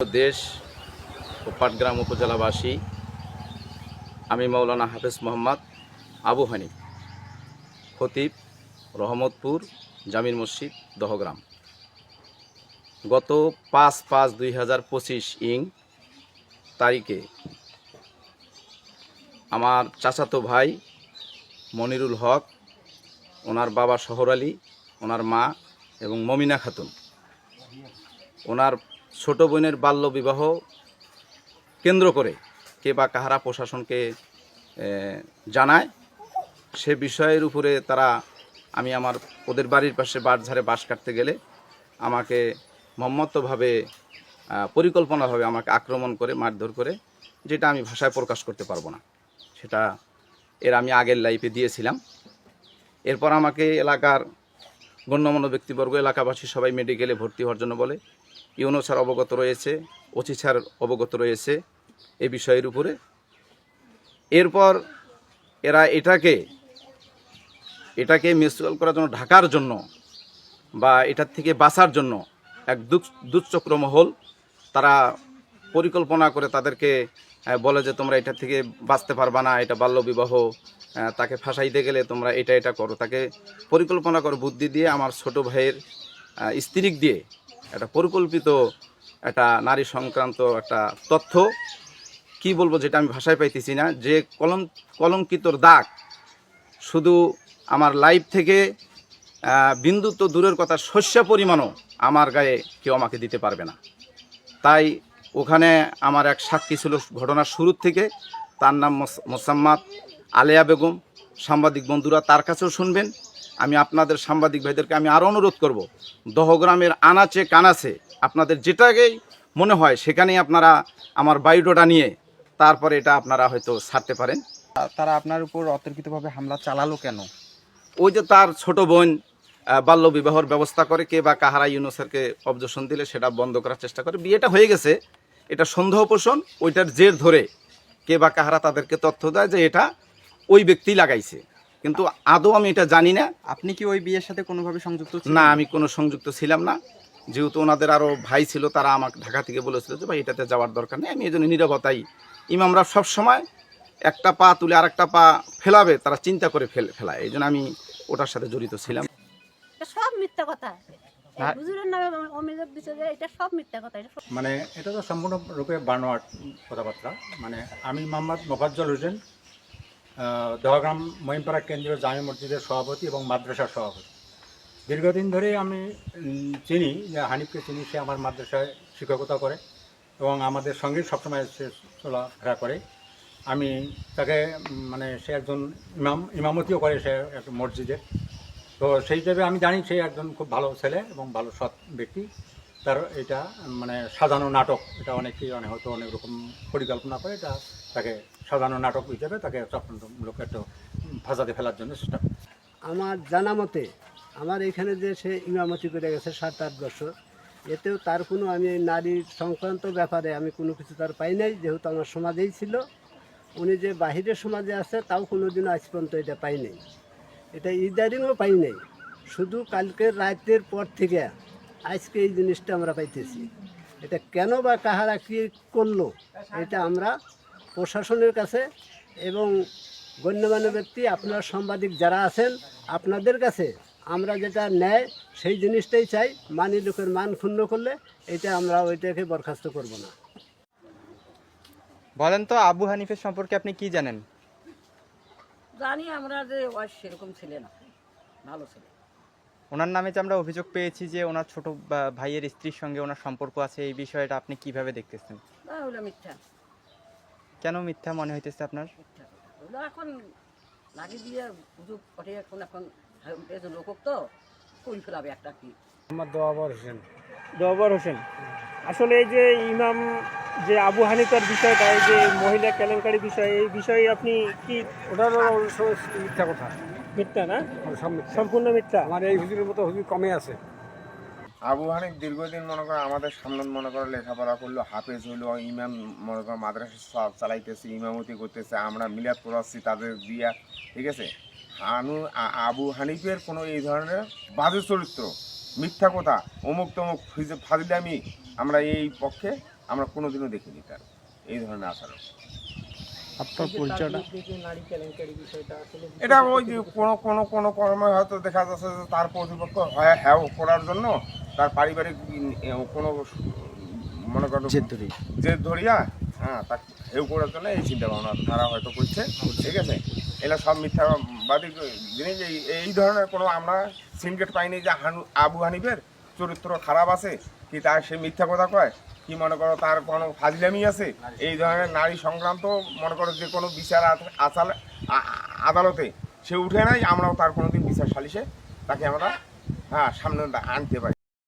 দেশ ও পাটগ্রাম উপজেলাবাসী, আমি মৌলানা হাফেজ মোহাম্মদ আবু হানিফ, খতিব রহমতপুর জামির মসজিদ, দহগ্রাম। গত পাঁচ পাঁচ দুই হাজার পঁচিশ ইং তারিখে আমার চাচাতো ভাই মনিরুল হক, ওনার বাবা শহর আলী, ওনার মা এবং মমিনা খাতুন, ওনার ছোট বোনের বাল্য বিবাহ কেন্দ্র করে কে বা কাহারা প্রশাসনকে জানায়, সে বিষয়ের উপরে তারা, আমি আমার ওদের বাড়ির পাশে বাঁশঝাড়ে বাঁশ কাটতে গেলে আমাকে মম্মত্বভাবে পরিকল্পনাভাবে আমাকে আক্রমণ করে, মারধর করে, যেটা আমি ভাষায় প্রকাশ করতে পারব না। সেটা এর আমি আগের লাইফে দিয়েছিলাম। এরপর আমাকে এলাকার গণ্যমান্য ব্যক্তিবর্গ, এলাকাবাসী সবাই মেডিকেলে ভর্তি হওয়ার জন্য বলে ইউনো স্যার অবগত রয়েছে ওচি স্যার অবগত রয়েছে এ বিষয়ের উপরে। এরপর এরা এটাকে এটাকে মিউচুয়াল করার জন্য ঢাকার জন্য বা এটার থেকে বাঁচার জন্য এক দুশ্চক্র মহল তারা পরিকল্পনা করে তাদেরকে বলে যে তোমরা এটা থেকে বাঁচতে পারবা না, এটা বাল্যবিবাহ তাকে ফাঁসাইতে গেলে তোমরা এটা এটা করো। তাকে পরিকল্পনা করো, বুদ্ধি দিয়ে আমার ছোট ভাইয়ের স্ত্রীক দিয়ে একটা পরিকল্পিত একটা নারী সংক্রান্ত একটা তথ্য। কি বলব যেটা আমি ভাষায় পাইতেছি না, যে কলম কলঙ্কিতর দাগ শুধু আমার লাইফ থেকে বিন্দু তো দূরের কথা শস্য পরিমাণও আমার গায়ে কেউ আমাকে দিতে পারবে না। তাই ওখানে আমার এক সাক্ষী ছিল ঘটনার শুরুর থেকে, তার নাম মোস- মোসাম্মাদ আলেয়া বেগম। সাংবাদিক বন্ধুরা তার কাছেও শুনবেন। আমি আপনাদের সাংবাদিক ভাইদেরকে আমি আরও অনুরোধ করব দহগ্রামের আনাচে কানাচে আপনাদের যেটাকেই মনে হয় সেখানেই আপনারা আমার বায়োডাটা নিয়ে তারপরে এটা আপনারা হয়তো ছাড়তে পারেন। তারা আপনার উপর অতর্কিতভাবে হামলা চালালো কেন? ওই যে তার ছোট বোন আহ, বাল্য বিবাহর ব্যবস্থা করে কে বা কাহারা ইউনুসেরকে অবজেশন দিলে সেটা বন্ধ করার চেষ্টা করে। বিয়েটা হয়ে গেছে এটা সন্দেহ পোষণ ওইটার জের ধরে কে বা কাহারা তাদেরকে তথ্য দেয় যে এটা ওই ব্যক্তি লাগাইছে। কিন্তু আদৌ আমি এটা জানি না। আপনি কি ওই বিয়ের সাথে কোনোভাবে সংযুক্ত ছিলেন? না আমি কোনো সংযুক্ত ছিলাম না। যেহেতু ওনাদের আরও ভাই ছিল তারা আমাকে ঢাকা থেকে বলেছিল যে ভাই এটাতে যাওয়ার দরকার নেই। আমি এই জন্য নিরবতাই। ইমামরা সবসময় একটা পা তুলে আরেকটা পা ফেলাবে তারা চিন্তা করে ফেলে ফেলায়। এই জন্য আমি ওটার সাথে জড়িত ছিলাম। সব মিথ্যা কথা। মানে এটা তো সম্পূর্ণরূপে বানোয়াট কথাবার্তা। মানে আমি মোহাম্মদ মোফাজ্জল হোসেন দহগ্রাম মহিমপাড়া কেন্দ্রীয় জামি মসজিদের সভাপতি এবং মাদ্রাসার সভাপতি। দীর্ঘদিন ধরেই আমি চিনি, যে হানিফকে চিনি, সে আমার মাদ্রাসায় শিক্ষকতা করে এবং আমাদের সঙ্গে সবসময় সে চলাফেরা করে। আমি তাকে মানে সে একজন ইমাম, ইমামতিও করে সে একটা মসজিদে। তো সেই হিসেবে আমি জানি সে একজন খুব ভালো ছেলে এবং ভালো সৎ ব্যক্তি। তার এটা মানে সাজানো নাটক, এটা অনেকেই অনেক হয়তো অনেক রকম পরিকল্পনা করে। এটা তাকে সাজানো নাটক হিসেবে তাকে চক্রান্তমূলক একটা ফাঁসাতে ফেলার জন্য চেষ্টা আমার জানা মতে, আমার এখানে যে সে ইমামতি করে গেছে সাত, আট বছর, এতেও তার কোনো আমি নারীর সংক্রান্ত ব্যাপারে আমি কোনো কিছু তার পাই নাই, যেহেতু আমার সমাজেই ছিল। উনি যে বাহিরের সমাজে আছে, তাও কোনো দিন আজ পর্যন্ত এটা পাই নাই। এটা ইদারিংও পাই নাই। শুধু কালকের রাতের পর থেকে আজকে এই জিনিসটা আমরা পাইতেছি। এটা কেন বা কাহারা কী করল, এটা আমরা প্রশাসনের কাছে এবং গণ্যমান্য ব্যক্তি আপনার সাংবাদিক যারা আছেন আপনাদের কাছে আমরা যেটা নেয় সেই জিনিসটাই চাই। মানি লোকের মান ক্ষুণ্ণ করলে এটা আমরা ওইটাকে বরখাস্ত করব না। বলেন তো আবু হানিফের সম্পর্কে আপনি কি জানেন? জানি আমরা যে ওয়াইফ সেরকম ছেলে না ভালো ছেলে। ওনার নামে যে আমরা অভিযোগ পেয়েছি যে ওনার ছোট বা- ভাইয়ের স্ত্রীর সঙ্গে ওনার সম্পর্ক আছে এই বিষয়টা আপনি কীভাবে দেখতেছেন? তাহলে মিথ্যা। কেন মিথ্যা মনে হইতেছে আপনার? মিথ্যা ওগুলো এখন লাগিয়ে দিয়ে হুজুর পটে এখন এখন লোক তো কই ফেলাবে একটা কি? আমার দোয়াবর হোসেন। দরবার হোসেন। আসলে এই যে ইমাম যে আবু হানিফার বিষয়টা এই যে মহিলা কেলেঙ্কারি বিষয় এই বিষয়ে আপনি কি ওটা মিথ্যা কথা। মিথ্যা না? সব সম্পূর্ণ মিথ্যা? আমার এই হুজুরের মতো হুজুর কমে আছে। আবু হানিফ দীর্ঘদিন মনে করো আমাদের সামনে মনে করো লেখাপড়া করল, হাফেজ হইল, ইমাম মনে করো মাদ্রাসা চালাইতেছে, ইমামতি করতেছে, আমরা মিলাদ পড়াচ্ছি তাদের দিয়া, ঠিক আছে? হানু আবু হানিফের কোনো এই ধরনের বাজে চরিত্র, মিথ্যা কথা, অমুক তমুক ফাজিলামি আমরা এই পক্ষে আমরা কোনোদিনও দেখিনি তার, এই ধরনের আচরণ। আপনার পরিচয়টা? এটা ওই যে কোনো কোনো কোনো কর্মে হয়তো দেখা যাচ্ছে যে তার প্রতিপক্ষ হয় হ্যাঁ করার জন্য তার পারিবারিক কোনো মনে করো যে ধরিয়া হ্যাঁ তাকে হেউ করার জন্য এই চিন্তা ভাবনা তারা হয়তো করছে ঠিক আছে? এগুলো সব মিথ্যাবাদী জিনিস এই- এই ধরনের কোনো আমরা সিনগেট পাইনি যে হানু আবু হানিফের চরিত্র খারাপ আছে কি তার সে মিথ্যা কথা কয়? কি মনে করো তার কোনো ফাজলামি আছে? এই ধরনের নারী সংক্রান্ত মনে করো যে কোনো বিচার আচাল আদালতে সে উঠে নাই, আমরাও তার কোনো দিন বিচার সালিশে তাকে আমরা হ্যাঁ সামনে আনতে পারি।